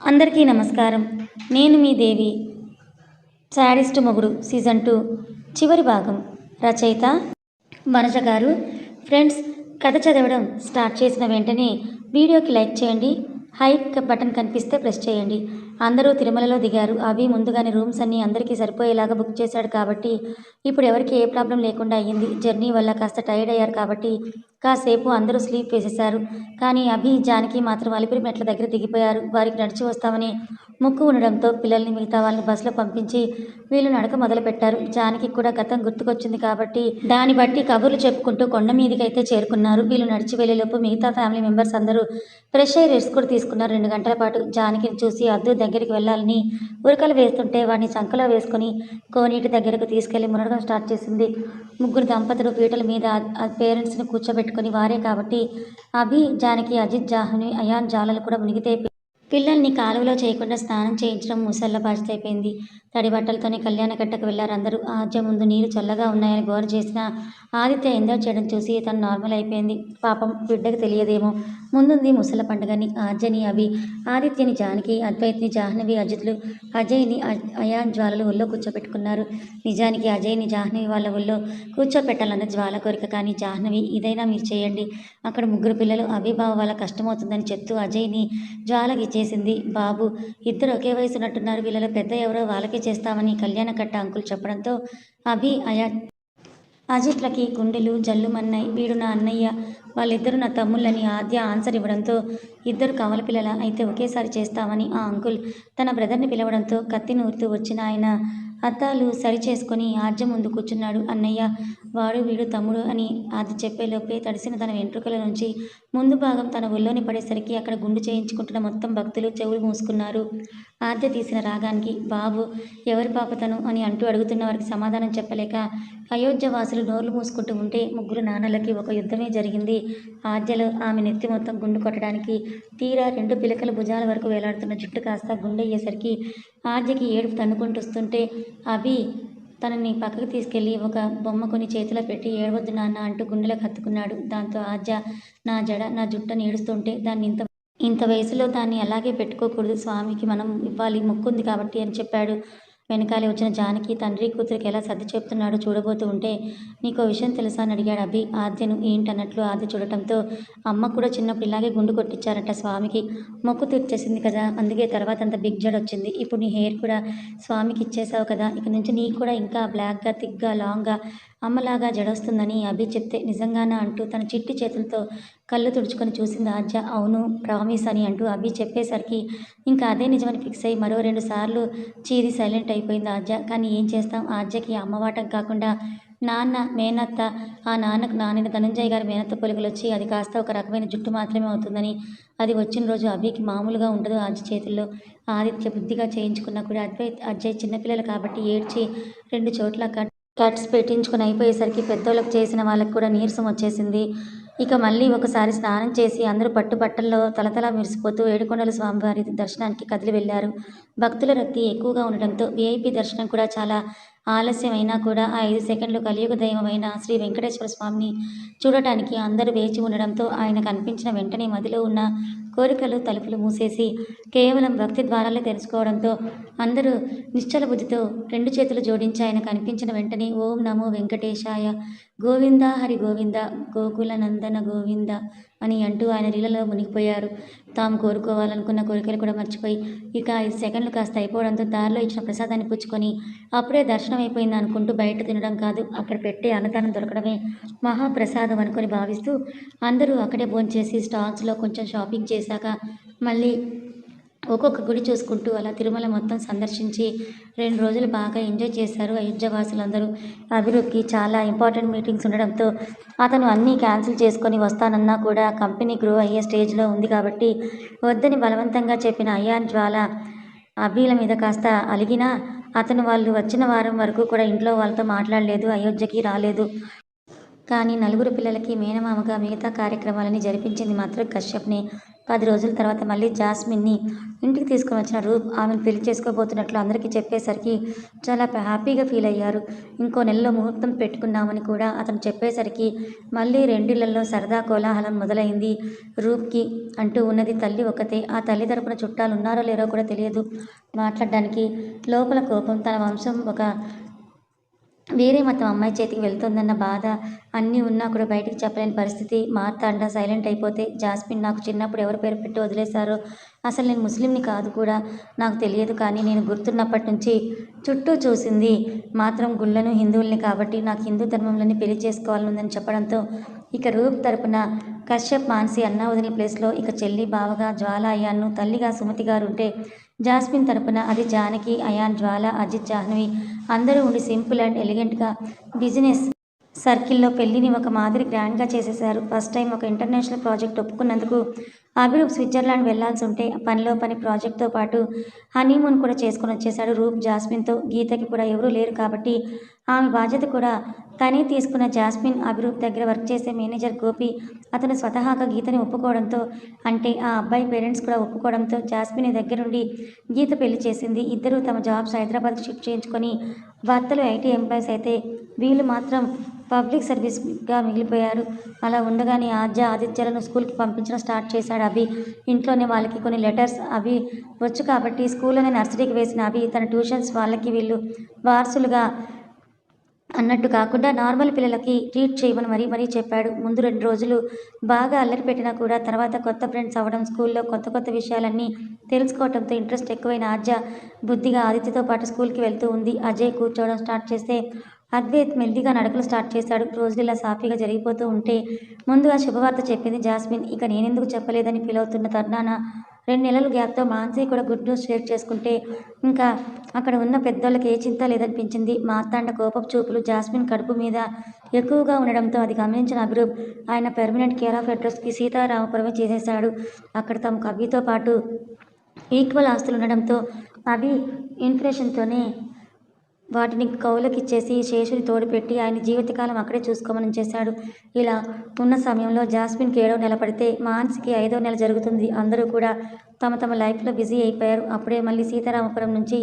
అందరికీ నమస్కారం. నేను మీ దేవి శాడిస్ట్ మొగుడు సీజన్ టూ చివరి భాగం. రచయిత వనజ గారు. ఫ్రెండ్స్ కథ చదవడం స్టార్ట్ చేసిన వెంటనే వీడియోకి లైక్ చేయండి. హైప్ బటన్ కనిపిస్తే ప్రెస్ చేయండి. అందరూ తిరుమలలో దిగారు. అవి ముందుగానే రూమ్స్ అన్నీ అందరికీ సరిపోయేలాగా బుక్ చేశాడు కాబట్టి ఇప్పుడు ఎవరికి ఏ ప్రాబ్లం లేకుండా అయ్యింది. జర్నీ వల్ల కాస్త టైర్డ్ అయ్యారు కాబట్టి కాసేపు అందరూ స్లీప్ వేసేశారు కానీ అభి జానకి మాత్రం అలిపిరి మెట్ల దగ్గర దిగిపోయారు. వారికి నడిచి వస్తామని ముక్కు ఉండడంతో పిల్లల్ని మిగతా వాళ్ళని బస్సులో పంపించి వీళ్ళు నడక మొదలుపెట్టారు. జానకి కూడా గతం గుర్తుకొచ్చింది కాబట్టి దాన్ని బట్టి కబుర్లు చెప్పుకుంటూ కొండ మీదకైతే చేరుకున్నారు. వీళ్ళు నడిచి వెళ్ళేలోపు మిగతా ఫ్యామిలీ మెంబర్స్ అందరూ ఫ్రెష్ అయ్యి రెస్ట్ కూడా తీసుకున్నారు. రెండు గంటల పాటు జానకిని చూసి అద్దు దగ్గరికి వెళ్ళాలని ఉరకలు వేస్తుంటే వాడిని చంకలో వేసుకొని కోనీటి దగ్గరకు తీసుకెళ్ళి మునగడం స్టార్ట్ చేసింది. ముగ్గురు దంపతులు పీటల మీద పేరెంట్స్ని పెట్టుకుని వారే కాబట్టి అభి జానకి అజిత్ జాహ్ని అయాన్ జాలలు కూడా మునిగితే పిల్లల్ని కాలువలో చేయకుండా స్నానం చేయించడం ముసళ్ళ బాధ్యత అయిపోయింది. తడి బట్టలతోనే కళ్యాణ కట్టకు వెళ్ళారు అందరూ. ఆద్య ముందు నీరు చల్లగా ఉన్నాయని గోర చేసిన ఆదిత్య ఎంజాయ్ చేయడం చూసి తను నార్మల్ అయిపోయింది. పాపం బిడ్డకు తెలియదేమో. ముందుంది ముసల పండుగని ఆద్యని అభి. ఆదిత్యని జానకి అద్వైత్ని జాహ్నవి అజిత్లు. అజయ్ని అయాన్ జ్వాలలు ఒళ్ళో కూర్చోపెట్టుకున్నారు. నిజానికి అజయ్ని జాహ్నవి వాళ్ళ ఒళ్ళో కూర్చోపెట్టాలన్న జ్వాల కోరిక కానీ జాహ్నవి ఇదైనా మీరు చేయండి. అక్కడ ముగ్గురు పిల్లలు అభిభావ వాళ్ళ కష్టమవుతుందని చెప్తూ అజయ్ని జ్వాలకి చేసింది. బాబు ఇద్దరు ఒకే వయసు ఉన్నట్టున్నారు వీళ్ళలో పెద్ద ఎవరో వాళ్ళకే చేస్తామని కళ్యాణ కట్ట అంకులు చెప్పడంతో అభి అయా అజిత్లకి గుండెలు జల్లుమన్నాయి వీడు నా అన్నయ్య వాళ్ళిద్దరు నా తమ్ముళ్ళని ఆద్య ఆన్సర్ ఇవ్వడంతో ఇద్దరు కవల పిల్లల అయితే ఒకేసారి చేస్తామని ఆ అంకుల్ తన బ్రదర్ని పిలవడంతో కత్తి నూరుతూ వచ్చిన ఆయన అద్దాలు సరి చేసుకొని ఆద్య ముందు కూర్చున్నాడు. అన్నయ్య వాడు వీడు తమ్ముడు అని ఆది చెప్పేలోపే తడిసిన తన వెంట్రుకల నుంచి ముందు భాగం తన ఒళ్ళోని పడేసరికి అక్కడ గుండు చేయించుకుంటున్న మొత్తం భక్తులు చెవులు మూసుకున్నారు. ఆద్య తీసిన రాగానికి బాబు ఎవరి పాపతను అని అంటూ అడుగుతున్న వారికి సమాధానం చెప్పలేక అయోధ్య వాసులు నోర్లు మూసుకుంటూ ఉంటే ముగ్గురు నాన్నలకి ఒక యుద్ధమే జరిగింది. ఆద్యలో ఆమె నెత్తి మొత్తం గుండు కొట్టడానికి తీరా రెండు పిలకల భుజాల వరకు వేలాడుతున్న జుట్టు కాస్త గుండెయ్యేసరికి ఆద్యకి ఏడుపు తన్నుకుంటొస్తుంటే అభి తనని పక్కకు తీసుకెళ్ళి ఒక బొమ్మ కొని చేతిలో పెట్టి ఏడవద్దు నాన్న అంటూ గుండెలకు హత్తుకున్నాడు. దాంతో ఆద్య నా జడ నా జుట్టని ఏడుస్తుంటే దాన్ని ఇంత ఇంత వయసులో దాన్ని అలాగే పెట్టుకోకూడదు స్వామికి మనం ఇవ్వాలి మొక్కుంది కాబట్టి అని చెప్పాడు. వెనకాలే వచ్చిన జానకి తండ్రి కూతురికి ఎలా సర్ది చెప్తున్నాడో చూడబోతూ ఉంటే నీకు విషయం తెలుసా అని అడిగాడు అభి. ఆద్యను ఏంటన్నట్లు ఆద్య చూడటంతో అమ్మ కూడా చిన్నప్పుడు ఇలాగే గుండు కొట్టించారట స్వామికి. మొక్కు తీర్చేసింది కదా అందుకే తర్వాత అంత బిగ్ జడ్ వచ్చింది. ఇప్పుడు నీ హెయిర్ కూడా స్వామికి ఇచ్చేసావు కదా ఇక నుంచి నీకు కూడా ఇంకా బ్లాక్గా థిక్గా లాంగ్గా అమ్మలాగా జడొస్తుందని అభి చెప్తే నిజంగానా అంటూ తన చిట్టి చేతులతో కళ్ళు తుడుచుకొని చూసింది ఆద్య. అవును ప్రామిస్ అని అంటూ అభి చెప్పేసరికి ఇంకా అదే నిజమని ఫిక్స్ అయ్యి మరో రెండు సార్లు చీది సైలెంట్ అయిపోయింది ఆద్య. కానీ ఏం చేస్తాం? ఆద్యకి అమ్మవాటం కాకుండా నాన్న మేనత్త ఆ నాన్నకు నాన్న ధనంజయ్ గారి మేనత్త పొలుగులు వచ్చి అది కాస్త ఒక రకమైన జుట్టు మాత్రమే అవుతుందని. అది వచ్చిన రోజు అభికి మామూలుగా ఉండదు ఆద్య చేతుల్లో. ఆదిత్య బుద్ధిగా చేయించుకున్నా కూడా అద్వై అజయ్ చిన్నపిల్లలు కాబట్టి ఏడ్చి రెండు చోట్ల కట్ కట్స్ పెట్టించుకొని అయిపోయేసరికి పెద్దోళ్ళకి చేసిన వాళ్ళకి కూడా నీరసం వచ్చేసింది. ఇక మళ్ళీ ఒకసారి స్నానం చేసి అందరూ పట్టుబట్టల్లో తలతలా మెరిసిపోతూ ఏడుకొండల స్వామివారి దర్శనానికి కదిలి వెళ్ళారు. భక్తుల రద్దీ ఎక్కువగా ఉండడంతో విఐపి దర్శనం కూడా చాలా ఆలస్యమైనా కూడా ఆ ఐదు సెకండ్లు కలియుగ దైవమైన శ్రీ వెంకటేశ్వర స్వామిని చూడటానికి అందరూ వేచి ఉండడంతో ఆయన కనిపించిన వెంటనే మదిలో ఉన్న కోరికలు తలుపులు మూసేసి కేవలం భక్తి ద్వారాలే తెలుసుకోవడంతో అందరూ నిశ్చల బుద్ధితో రెండు చేతులు జోడించి ఆయన కనిపించిన వెంటనే ఓం నమో వెంకటేశాయ గోవింద హరి గోవింద గోకుల నందన గోవింద అని అంటూ ఆయన లీలలో మునిగిపోయారు. తాము కోరుకోవాలనుకున్న కోరికలు కూడా మర్చిపోయి ఇక ఐదు సెకండ్లు కాస్త అయిపోవడంతో దారిలో ఇచ్చిన ప్రసాదాన్ని పుచ్చుకొని అప్పుడే దర్శనం అయిపోయింది అనుకుంటూ బయట తినడం కాదు అక్కడ పెట్టే అన్నదానం దొరకడమే మహాప్రసాదం అనుకొని భావిస్తూ అందరూ అక్కడే భోంచేసి స్టాల్స్లో కొంచెం షాపింగ్ చేశాక మళ్ళీ ఒక్కొక్క గుడి చూసుకుంటూ అలా తిరుమల మొత్తం సందర్శించి రెండు రోజులు బాగా ఎంజాయ్ చేశారు అయోధ్య వాసులందరూ అభిరుక్కి చాలా ఇంపార్టెంట్ మీటింగ్స్ ఉండడంతో అతను అన్నీ క్యాన్సిల్ చేసుకొని వస్తానన్నా కూడా కంపెనీ గ్రో అయ్యే స్టేజ్లో ఉంది కాబట్టి వద్దని బలవంతంగా చెప్పిన అయాన్ జ్వాల అభిల మీద కాస్త అలిగినా అతను వాళ్ళు వచ్చిన వారం వరకు కూడా ఇంట్లో వాళ్ళతో మాట్లాడలేదు అయోధ్యకి రాలేదు. కానీ నలుగురు పిల్లలకి మేనమామగా మిగతా కార్యక్రమాలని జరిపించింది మాత్రం కశ్యప్ని. పది రోజుల తర్వాత మళ్ళీ జాస్మిన్ని ఇంటికి తీసుకుని వచ్చిన రూప్ ఆమెను పెళ్ళి చేసుకోబోతున్నట్లు అందరికీ చెప్పేసరికి చాలా హ్యాపీగా ఫీల్ అయ్యారు. ఇంకో నెలలో ముహూర్తం పెట్టుకున్నామని కూడా అతను చెప్పేసరికి మళ్ళీ రెండిళ్ళలో సరదా కోలాహలం మొదలైంది. రూప్కి అంటూ ఉన్నది తల్లి ఒకతే ఆ తల్లి తరపున చుట్టాలు ఉన్నారో లేరో కూడా తెలియదు. మాట్లాడడానికి లోపల కోపం తన వంశం ఒక వేరే మతం అమ్మాయి చేతికి వెళ్తుందన్న బాధ అన్నీ ఉన్నా కూడా బయటికి చెప్పలేని పరిస్థితి. మార్తాండ సైలెంట్ అయిపోతే జాస్మిన్ నాకు చిన్నప్పుడు ఎవరి పేరు పెట్టి వదిలేశారో అసలు నేను ముస్లింని కాదు కూడా నాకు తెలియదు కానీ నేను గుర్తున్నప్పటి నుంచి చుట్టూ చూసింది మాత్రం గుళ్ళను హిందువుల్ని కాబట్టి నాకు హిందూ ధర్మంలోని పెళ్ళి చేసుకోవాలనుందని చెప్పడంతో ఇక రూప్ తరపున కశ్యప్ మాన్సి అన్న వదిన ప్లేస్లో ఇక చెల్లి బావగా జ్వాల అయ్యాను. తల్లిగా సుమతి గారు ఉంటే జాస్మిన్ తరపున అది జానకి అయాన్ జ్వాల అజిత్ జాహ్నవి అందరూ ఉండి సింపుల్ అండ్ ఎలిగెంట్గా బిజినెస్ సర్కిల్లో పెళ్ళిని ఒక మాదిరి గ్రాండ్గా చేసేశారు. ఫస్ట్ టైం ఒక ఇంటర్నేషనల్ ప్రాజెక్ట్ ఒప్పుకున్నందుకు అభిరూప్ స్విట్జర్లాండ్ వెళ్ళాల్సి ఉంటే పనిలో పని ప్రాజెక్ట్తో పాటు హనీమూన్ కూడా చేసుకొని వచ్చేశాడు రూప్ జాస్మిన్తో. గీతకి కూడా ఎవరూ లేరు కాబట్టి ఆమె బాధ్యత కూడా తనే తీసుకున్న జాస్మిన్ అభిరూప్ దగ్గర వర్క్ చేసే మేనేజర్ గోపి అతను స్వతహాగా గీతని ఒప్పుకోవడంతో అంటే ఆ అబ్బాయి పేరెంట్స్ కూడా ఒప్పుకోవడంతో జాస్మిన్ దగ్గరుండి గీత పెళ్ళి చేసింది. ఇద్దరూ తమ జాబ్స్ హైదరాబాద్ షిఫ్ట్ చేయించుకొని భర్తలు ఐటీ ఎంప్లాయీస్ అయితే వీళ్ళు మాత్రం పబ్లిక్ సర్వీస్గా మిగిలిపోయారు. అలా ఉండగానే ఆద్య ఆదిత్యలను స్కూల్కి పంపించడం స్టార్ట్ చేశాడు అభి. ఇంట్లోనే వాళ్ళకి కొన్ని లెటర్స్ అవి వచ్చు కాబట్టి స్కూల్లోనే నర్సరీకి వేసిన అభి తన ట్యూషన్స్ వాళ్ళకి వీళ్ళు వారసులుగా అన్నట్టు కాకుండా నార్మల్ పిల్లలకి ట్రీట్ చేయమని మరీ మరీ చెప్పాడు. ముందు రెండు రోజులు బాగా అల్లరి పెట్టినా కూడా తర్వాత కొత్త ఫ్రెండ్స్ అవ్వడం స్కూల్లో కొత్త కొత్త విషయాలన్నీ తెలుసుకోవడంతో ఇంట్రెస్ట్ ఎక్కువైన ఆద్య బుద్ధిగా ఆదిత్యతో పాటు స్కూల్కి వెళ్తూ ఉంది. అజయ్ కూర్చోవడం స్టార్ట్ చేస్తే అద్వైత్ మెల్లిగా నడకలు స్టార్ట్ చేశాడు. రోజులు ఇలా సాఫీగా జరిగిపోతూ ఉంటే ముందుగా శుభవార్త చెప్పింది జాస్మిన్. ఇక నేనెందుకు చెప్పలేదని ఫీల్ అవుతున్న తరుణాన రెండు నెలల గ్యాప్తో మాన్సీ కూడా గుడ్ న్యూస్ షేర్ చేసుకుంటే ఇంకా అక్కడ ఉన్న పెద్దోళ్ళకి ఏ చింత లేదనిపించింది. మార్తాండ కోపపు చూపులు జాస్మిన్ కడుపు మీద ఎక్కువగా ఉండడంతో అది గమనించిన అభిరూప్ ఆయన పెర్మనెంట్ కేర్ ఆఫ్ అడ్రస్కి సీతారామపురమే చేసేశాడు. అక్కడ తమ కవితో పాటు ఈక్వల్ ఆస్తులు ఉండడంతో అభి ఇన్ఫ్లేషన్తోనే వాటిని కౌలకిచ్చేసి శేషుని తోడుపెట్టి ఆయన జీవితకాలం అక్కడే చూసుకోమని చేశాడు. ఇలా ఉన్న సమయంలో జాస్మిన్కి ఏడో నెల పడితే మాన్స్కి ఐదో నెల జరుగుతుంది. అందరూ కూడా తమ తమ లైఫ్లో బిజీ అయిపోయారు. అప్పుడే మళ్ళీ సీతారామపురం నుంచి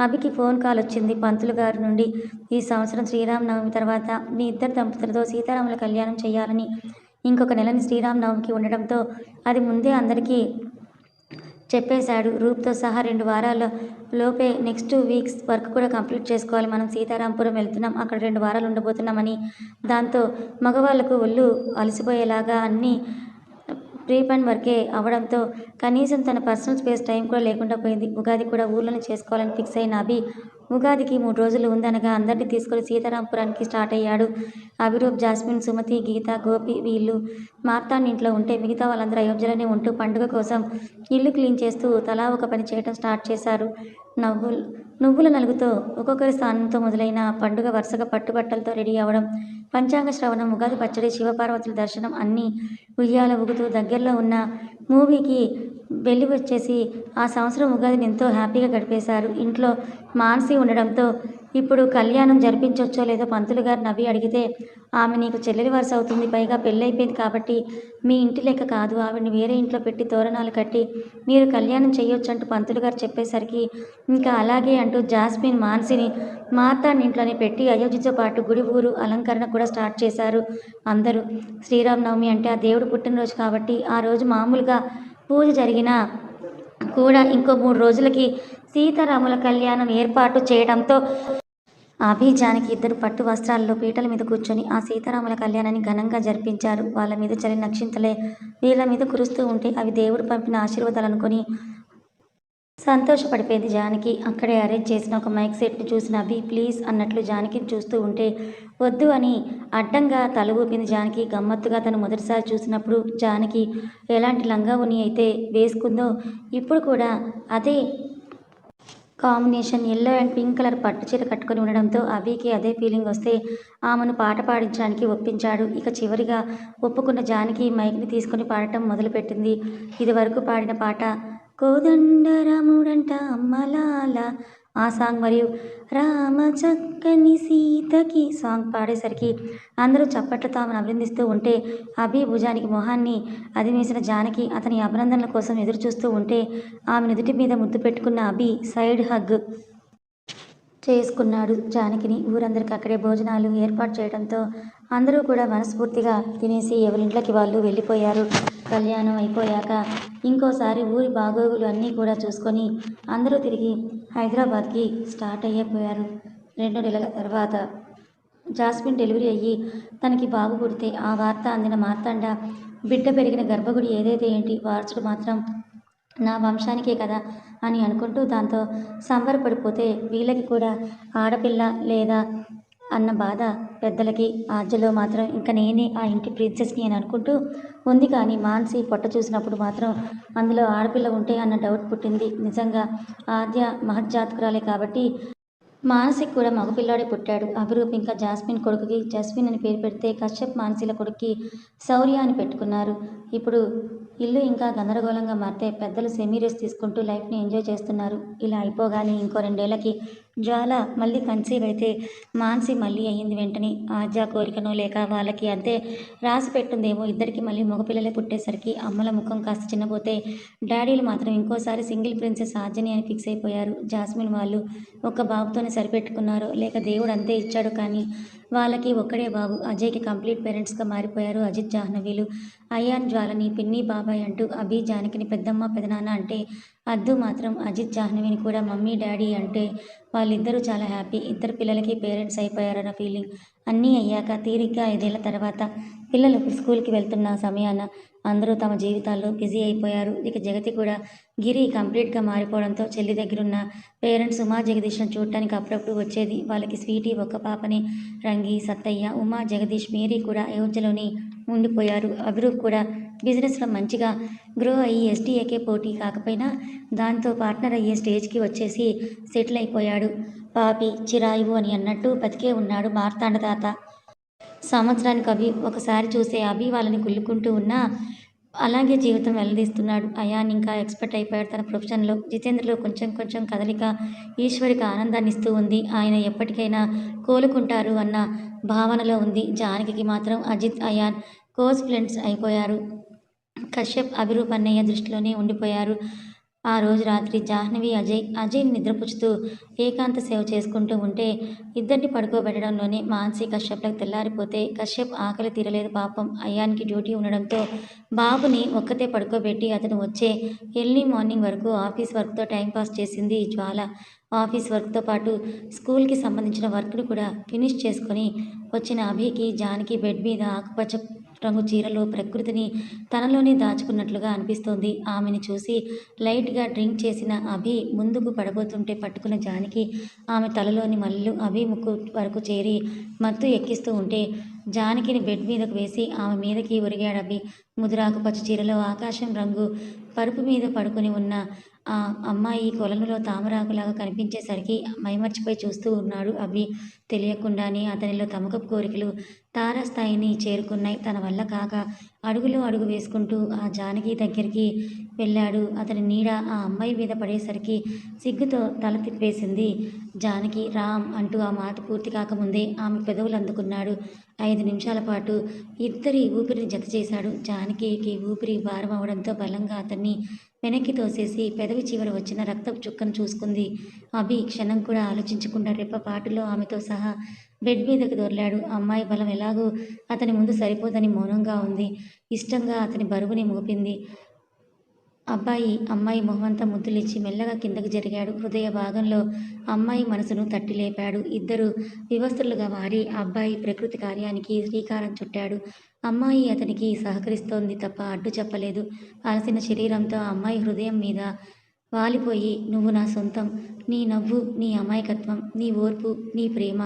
అభికి ఫోన్ కాల్ వచ్చింది. పంతులు గారి నుండి ఈ సంవత్సరం శ్రీరామనవమి తర్వాత మీ ఇద్దరు దంపతులతో సీతారాముల కళ్యాణం చేయాలని ఇంకొక నెలని శ్రీరామనవమికి ఉండడంతో అది ముందే అందరికీ చెప్పేశాడు. రూప్తో సహా రెండు వారాల లోపే నెక్స్ట్ టూ వీక్స్ వర్క్ కూడా కంప్లీట్ చేసుకోవాలి. మనం సీతారాంపురం వెళ్తున్నాం. అక్కడ రెండు వారాలు ఉండబోతున్నామని దాంతో మగవాళ్ళకు ఒళ్ళు అలసిపోయేలాగా అన్నీ ప్రీ ప్లాన్ వర్కే అవడంతో కనీసం తన పర్సనల్ స్పేస్ టైం కూడా లేకుండా పోయింది. ఉగాది కూడా ఊర్లోనే చేసుకోవాలని ఫిక్స్ అయిన అభి ఉగాదికి మూడు రోజులు ఉందనగా అందరినీ తీసుకొని సీతారాంపురానికి స్టార్ట్ అయ్యాడు. అభిరూప్ జాస్మిన్ సుమతి గీత గోపి వీళ్ళు మార్తాన్ ఇంట్లో ఉంటే మిగతా వాళ్ళందరూ అయోధ్యలోనే ఉంటూ పండుగ కోసం ఇల్లు క్లీన్ చేస్తూ తలా ఒక పని చేయడం స్టార్ట్ చేశారు. నవ్వులు నువ్వుల నలుగుతో ఒక్కొక్కరి స్థానంతో మొదలైన పండుగ వరుసగా పట్టుబట్టలతో రెడీ అవ్వడం పంచాంగ శ్రవణం ఉగాది పచ్చడి శివపార్వతుల దర్శనం అన్నీ ఉయ్యాల ఊగుతూ దగ్గరలో ఉన్న మూవీకి వెళ్ళి వచ్చేసి ఆ సంవత్సరం ఉగాదిని ఎంతో హ్యాపీగా గడిపేశారు. ఇంట్లో మానసి ఉండడంతో ఇప్పుడు కళ్యాణం జరిపించవచ్చో లేదో పంతులు గారు నవ్వి అడిగితే ఆమె నీకు చెల్లెలి వరుస అవుతుంది పైగా పెళ్ళైపోయింది కాబట్టి మీ ఇంటి లెక్క కాదు. ఆవిడని వేరే ఇంట్లో పెట్టి తోరణాలు కట్టి మీరు కళ్యాణం చేయొచ్చు అంటూ పంతులు గారు చెప్పేసరికి ఇంకా అలాగే అంటూ జాస్మిన్ మాన్సిని మార్తాన్ ఇంట్లోనే పెట్టి అయోధ్యతో పాటు గుడి ఊరు అలంకరణ కూడా స్టార్ట్ చేశారు అందరూ. శ్రీరామనవమి అంటే ఆ దేవుడు పుట్టినరోజు కాబట్టి ఆ రోజు మామూలుగా పూజ జరిగినా కూడా ఇంకో మూడు రోజులకి సీతారాముల కళ్యాణం ఏర్పాటు చేయడంతో అభి జానకి ఇద్దరు పట్టు వస్త్రాల్లో పీటల మీద కూర్చొని ఆ సీతారాముల కళ్యాణాన్ని ఘనంగా జరిపించారు. వాళ్ళ మీద చలి నక్షింతలే వీళ్ళ మీద కురుస్తూ ఉంటే అవి దేవుడు పంపిన ఆశీర్వాదాలు అనుకొని సంతోషపడిపోయింది జానకి. అక్కడే అరేంజ్ చేసిన ఒక మైక్ సెట్ని చూసిన అభి ప్లీజ్ అన్నట్లు జానకిని చూస్తూ ఉంటే వద్దు అని అడ్డంగా తల ఊపింది జానకి. గమ్మత్తుగా తను మొదటిసారి చూసినప్పుడు జానకి ఎలాంటి లంగా ఉని అయితే వేసుకుందో ఇప్పుడు కూడా అదే combination yellow and pink colour పట్టు చీర కట్టుకొని ఉండడంతో అభికి అదే ఫీలింగ్ వస్తే ఆమెను పాట పాడించడానికి ఒప్పించాడు. ఇక చివరిగా ఒప్పుకున్న జానకి మైక్ని తీసుకొని పాడటం మొదలుపెట్టింది. ఇది వరకు పాడిన పాట కోదండరాముడంట అమ్మలాల ఆ సాంగ్ మరియు రామ చక్కని సీతకి సాంగ్ పాడేసరికి అందరూ చప్పట్లతో ఆమెను అభినందిస్తూ ఉంటే అభి భుజానికి మొహాన్ని అదిమేసిన జానకి అతని అభినందనల కోసం ఎదురు చూస్తూ ఉంటే ఆమె నుదుటి మీద ముద్దు పెట్టుకున్న అభి సైడ్ హగ్ చేసుకున్నాడు. జానకిని ఊరందరికి అక్కడే భోజనాలు ఏర్పాటు చేయడంతో అందరూ కూడా మనస్ఫూర్తిగా తినేసి ఎవరింట్లోకి వాళ్ళు వెళ్ళిపోయారు. కళ్యాణం అయిపోయాక ఇంకోసారి ఊరి బాగోగులు అన్నీ కూడా చూసుకొని అందరూ తిరిగి హైదరాబాద్కి స్టార్ట్ అయిపోయారు రెండు నెలల తర్వాత జాస్మిన్ డెలివరీ అయ్యి తనకి బాగు పుడితే ఆ వార్త అందిన మార్తాండ బిడ్డ పెరిగిన గర్భగుడి ఏదైతే ఏంటి వారసుడు మాత్రం నా వంశానికే కదా అని అనుకుంటూ దాంతో సంబరపడిపోతే వీళ్ళకి కూడా ఆడపిల్ల లేదా అన్న బాధ పెద్దలకి. ఆద్యలో మాత్రం ఇంకా నేనే ఆ ఇంటి ప్రిన్సెస్ని అని అనుకుంటూ ఉంది కానీ మాన్సి పొట్ట చూసినప్పుడు మాత్రం అందులో ఆడపిల్ల ఉంటే అన్న డౌట్ పుట్టింది. నిజంగా ఆద్య మహజ్జాతకురాలే కాబట్టి మానసిక్ కూడా మగపిల్లాడే పుట్టాడు. అభిరూప్ ఇంకా జాస్మిన్ కొడుకుకి జస్మిన్ అని పేరు పెడితే కశ్యప్ మానసిల కొడుక్కి శౌర్య అని పెట్టుకున్నారు. ఇప్పుడు ఇల్లు ఇంకా గందరగోళంగా మారితే పెద్దలు సెమీరియస్ తీసుకుంటూ లైఫ్ని ఎంజాయ్ చేస్తున్నారు. ఇలా అయిపోగానే ఇంకో రెండేళ్ళకి జ్వాల మళ్ళీ కన్సీవ్ అయితే మాన్సి మళ్ళీ అయ్యింది వెంటనే. ఆజా కోరికనో లేక వాళ్ళకి అంతే రాసి పెట్టుందేమో ఇద్దరికి మళ్ళీ మగపిల్లలే పుట్టేసరికి అమ్మల ముఖం కాస్త చిన్నపోతే డాడీలు మాత్రం ఇంకోసారి సింగిల్ ప్రిన్సెస్ ఆద్యని అని ఫిక్స్ అయిపోయారు. జాస్మిన్ వాళ్ళు ఒక్క బాబుతోనే సరిపెట్టుకున్నారు. లేక దేవుడు అంతే ఇచ్చాడు కానీ వాళ్ళకి ఒక్కడే బాబు. అజయ్కి కంప్లీట్ పేరెంట్స్గా మారిపోయారు అజిత్ జాహ్నవీలు అయాన్ జ్వాలని పిన్ని బాబాయ్ అంటూ అభి జానకిని పెద్దమ్మ పెదనాన్న అంటే అద్దు మాత్రం అజిత్ జాహ్నవిని కూడా మమ్మీ డాడీ అంటే వాళ్ళిద్దరూ చాలా హ్యాపీ. ఇద్దరు పిల్లలకి పేరెంట్స్ అయిపోయారన్న ఫీలింగ్ అన్నీ అయ్యాక తీరిగ్గా ఐదేళ్ళ తర్వాత పిల్లలు స్కూల్కి వెళ్తున్న సమయాన అందరూ తమ జీవితాల్లో బిజీ అయిపోయారు. ఇక జగతి కూడా గిరి కంప్లీట్గా మారిపోవడంతో చెల్లి దగ్గరున్న పేరెంట్స్ ఉమా జగదీష్ను చూడటానికి అప్పుడప్పుడు వచ్చేది. వాళ్ళకి స్వీటీ ఒక్క పాపని రంగి సత్తయ్య ఉమా జగదీష్ మేరీ కూడా అయోధ్యలోని ఉండిపోయారు. అభిరూప్ కూడా బిజినెస్లో మంచిగా గ్రో అయ్యి ఎస్డిఏకే పోటీ కాకపోయినా దాంతో పార్ట్నర్ అయ్యే స్టేజ్కి వచ్చేసి సెటిల్ అయిపోయాడు. పాపి చిరాయువు అని అన్నట్టు బతికే ఉన్నాడు మార్తాండ తాత. సంవత్సరానికి అభి ఒకసారి చూసే అభి వాళ్ళని కుళ్ళుకుంటూ ఉన్నా అలాగే జీవితం వెల్లదీస్తున్నాడు అయాన్ ఇంకా ఎక్స్పర్ట్ అయిపోయాడు. తన ప్రొఫెషన్లో జితేంద్రలో కొంచెం కొంచెం కదలిక ఈశ్వరికి ఆనందాన్ని ఇస్తూ ఉంది. ఆయన ఎప్పటికైనా కోలుకుంటారు అన్న భావనలో ఉంది. జానకి మాత్రం అజిత్ అయాన్ కోస్ ఫ్రెండ్స్ అయిపోయారు. కశ్యప్ అభిరూప్ అన్నయ్య దృష్టిలోనే ఉండిపోయారు. ఆ రోజు రాత్రి జాహ్నవి అజయ్ అజయ్ని నిద్రపుచ్చుతూ ఏకాంత సేవ చేసుకుంటూ ఉంటే ఇద్దరిని పడుకోబెట్టడంలోనే మాన్సీ కశ్యప్లకు తెల్లారిపోతే కశ్యప్ ఆకలి తీరలేదు పాపం. అయ్యానికి డ్యూటీ ఉండడంతో బాబుని ఒక్కతే పడుకోబెట్టి అతను వచ్చే ఎర్లీ మార్నింగ్ వరకు ఆఫీస్ వర్క్తో టైంపాస్ చేసింది జ్వాల. ఆఫీస్ వర్క్తో పాటు స్కూల్కి సంబంధించిన వర్క్ను కూడా ఫినిష్ చేసుకొని వచ్చిన అభికి జానకి బెడ్ మీద ఆకుపచ్చ రంగు చీరలో ప్రకృతిని తనలోనే దాచుకున్నట్లుగా అనిపిస్తోంది. ఆమెను చూసి లైట్గా డ్రింక్ చేసిన అభి ముందుకు పడబోతుంటే పట్టుకున్న జానకి ఆమె తలలోని మల్లెలు అభి ముక్కు వరకు చేరి మత్తు ఎక్కిస్తూ ఉంటే జానకిని బెడ్ మీదకు వేసి ఆమె మీదకి ఒరిగాడు అభి. ముదురాకుపచ్చ చీరలో ఆకాశం రంగు పరుపు మీద పడుకొని ఉన్న ఆ అమ్మాయి కొలనులో తామరాకులాగా కనిపించేసరికి మైమర్చిపోయి చూస్తూ ఉన్నాడు అభి. తెలియకుండానే అతనిలో తమకపు కోరికలు తారాస్థాయిని చేరుకున్నాయి. తన వల్ల కాక అడుగులో అడుగు వేసుకుంటూ ఆ జానకి దగ్గరికి వెళ్ళాడు. అతని నీడ ఆ అమ్మాయి మీద పడేసరికి సిగ్గుతో తల తిప్పేసింది. జానకి రామ్ అంటూ ఆ మాట పూర్తి కాకముందే ఆమె పెదవులు అందుకున్నాడు. ఐదు నిమిషాల పాటు ఇద్దరి ఊపిరిని జత చేశాడు. జానకికి ఊపిరి భారం అవడంతో బలంగా అతన్ని వెనక్కి తోసేసి పెదవి చివర వచ్చిన రక్తపు చుక్కను చూసుకుంది. అభి క్షణం కూడా ఆలోచించకుండా రెప్పపాటులో ఆమెతో సహా బెడ్ మీదకి దొర్లాడు. అమ్మాయి బలం ఎలాగూ అతని ముందు సరిపోదని మౌనంగా ఉంది. ఇష్టంగా అతని బరువుని మోపింది. అబ్బాయి అమ్మాయి మొహమంతా ముద్దులిచ్చి మెల్లగా కిందకు జరిగాడు. హృదయ భాగంలో అమ్మాయి మనసును తట్టి లేపాడు ఇద్దరు వివస్త్రులుగా మారి అబ్బాయి ప్రకృతి కార్యానికి శ్రీకారం చుట్టాడు. అమ్మాయి అతనికి సహకరిస్తోంది తప్ప అడ్డు చెప్పలేదు. అలసిన శరీరంతో అమ్మాయి హృదయం మీద వాలిపోయి నువ్వు నా సొంతం. నీ నవ్వు నీ అమాయకత్వం నీ ఓర్పు నీ ప్రేమ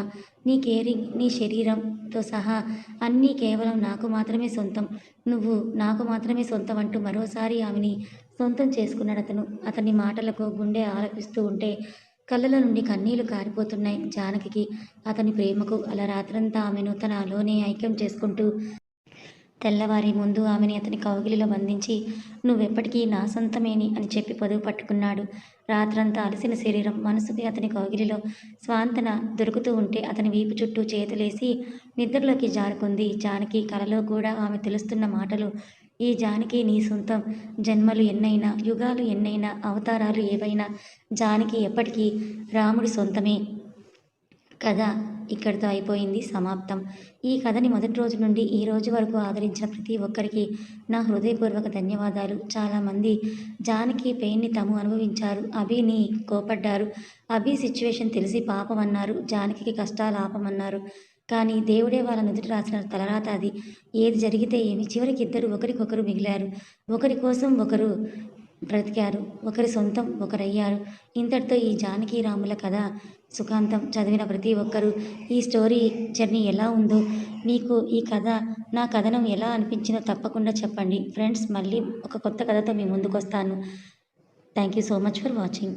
నీ కేరింగ్ నీ శరీరంతో సహా అన్నీ కేవలం నాకు మాత్రమే సొంతం. నువ్వు నాకు మాత్రమే సొంతం అంటూ మరోసారి ఆమెని సొంతం చేసుకున్నాడు అతను అతని మాటలకు గుండె ఆలపిస్తూ ఉంటే కళ్ళల నుండి కన్నీళ్ళు కారిపోతున్నాయి జానకికి. అతని ప్రేమకు అలా రాత్రంతా ఆమెను తనలోనే ఐక్యం చేసుకుంటూ తెల్లవారి ముందు ఆమెని అతని కౌగిలిలో బంధించి నువ్వెప్పటికీ నా సొంతమేని అని చెప్పి పొదువు పట్టుకున్నాడు. రాత్రంతా అలసిన శరీరం మనసుకి అతని కౌగిలిలో స్వాంతన దొరుకుతూ ఉంటే అతని వీపు చుట్టూ చేతులేసి నిద్రలోకి జారుకుంది. జానకి కలలో కూడా ఆమె తెలుస్తున్న మాటలు ఈ జానకి నీ సొంతం. జన్మలు ఎన్నైనా యుగాలు ఎన్నైనా అవతారాలు ఏవైనా జానకి ఎప్పటికీ రాముడి సొంతమే కథ ఇక్కడితో అయిపోయింది సమాప్తం. ఈ కథని మొదటి రోజు నుండి ఈ రోజు వరకు ఆదరించిన ప్రతి ఒక్కరికి నా హృదయపూర్వక ధన్యవాదాలు. చాలామంది జానకి పెయిన్ని తాము అనుభవించారు. అభిని కోపడ్డారు. అభి సిచ్యువేషన్ తెలిసి పాపం అన్నారు. జానకి కష్టాలు ఆపమన్నారు. కానీ దేవుడే వాళ్ళ నుదుటి రాసిన తలరాత అది. ఏది జరిగితే ఏమి. చివరికి ఇద్దరు ఒకరికొకరు మిగిలారు. ఒకరి కోసం ఒకరు బ్రతికారు. ఒకరి సొంతం ఒకరయ్యారు. ఇంతటితో ఈ జానకి రాముల కథ సుఖాంతం చదివిన ప్రతి ఒక్కరూ ఈ స్టోరీ జర్నీ ఎలా ఉందో మీకు ఈ కథ నా కథనం ఎలా అనిపించిందో తప్పకుండా చెప్పండి. ఫ్రెండ్స్ మళ్ళీ ఒక కొత్త కథతో మీ ముందుకు వస్తాను thank you so much for watching.